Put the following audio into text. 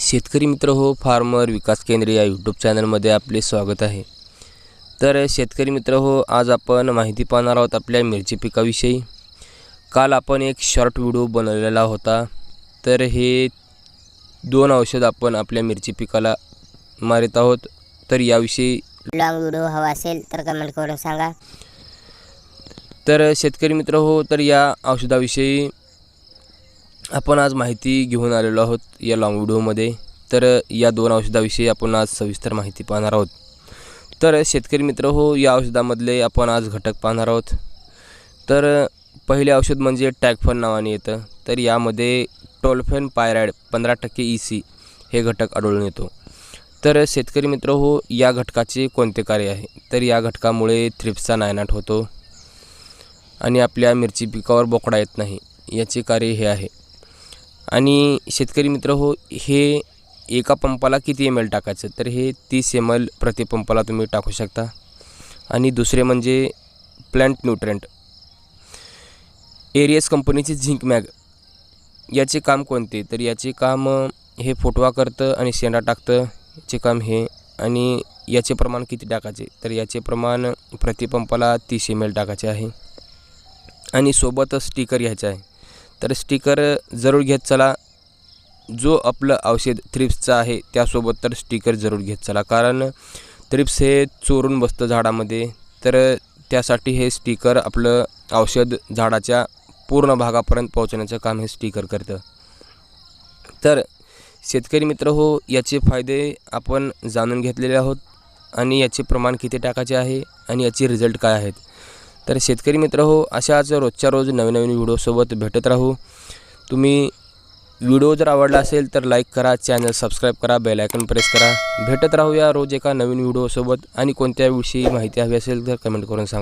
शेतकरी मित्र हो फार्मर विकास केंद्र या यूट्यूब चॅनलमध्ये आपले स्वागत आहे. तर शेतकरी मित्र हो आज आपण माहिती पाहणार आहोत आपल्या मिरची पिकाविषयी. काल आपण एक शॉर्ट व्हिडिओ बनवलेला होता. तर हे दोन औषध आपण आपल्या मिरची पिकाला मारित आहोत. तर याविषयी लॉंग व्हिडिओ हवा असेल तर कमेंट करून सांगा. तर शेतकरी मित्र हो तर या औषधाविषयी आपण आज माहिती घेऊन आलेलो आहोत या लॉंग व्हिडिओमध्ये तर या दोन औषधाविषयी आपण आज सविस्तर माहिती पाहणार आहोत. तर शेतकरी मित्र हो या औषधामधले आपण आज घटक पाहणार आहोत. तर पहिले औषध म्हणजे टॅगफन नावाने येतं. तर यामध्ये टोल्फेन पायरायड पंधरा टक्के ई सी हे घटक आढळून येतो. तर शेतकरी मित्र हो या घटकाचे कोणते कार्य आहे? तर या घटकामुळे थ्रिप्सचा नायनाट होतो. आणि आपल्या मिरची पिकावर बोकडा येत नाही. याचे कार्य हे आहे. आणि शेतकरी मित्र हो हे एका पंपाला किती एम एल टाकायचं? तर हे तीस एम एल प्रति पंपाला तुम्ही टाकू शकता. आणि दुसरे म्हणजे प्लॅन्ट न्यूट्रंट एरियस कंपनीचे झिंक मॅग याचे काम कोणते? तर याचे काम हे फोटवा करतं आणि शेंडा टाकतं. याचे काम हे. आणि याचे प्रमाण किती टाकायचे? तर याचे प्रमाण प्रति पंपाला तीस एम एल टाकायचे आहे. आणि सोबतच स्टिकर घ्यायचं आहे. तर स्टिकर जरूर घेत चला. जो आपलं औषध थ्रिप्सचं आहे त्यासोबत तर स्टिकर जरूर घेत चला. कारण थ्रिप्स हे चोरून बसतं झाडामध्ये. तर त्यासाठी हे स्टिकर आपलं औषध झाडाच्या पूर्ण भागापर्यंत पोहोचण्याचं काम हे स्टिकर करतं. तर शेतकरी मित्र हो याचे फायदे आपण जाणून घेतलेले आहोत. आणि याचे प्रमाण किती टाकायचे आहे? आणि याचे रिझल्ट काय आहेत? तर शेतकरी मित्र हो अशाच रोजच्या रोज नवीन नवीन व्हिडिओसोबत भेटत राहू. तुम्ही व्हिडिओ जर आवडला असेल तर लाईक करा चॅनल सबस्क्राईब करा बेल आयकन प्रेस करा. भेटत राहूया रोज एका नवीन व्हिडिओसोबत. आणि कोणत्या विषयी माहिती हवी असेल तर कमेंट करून सांगा.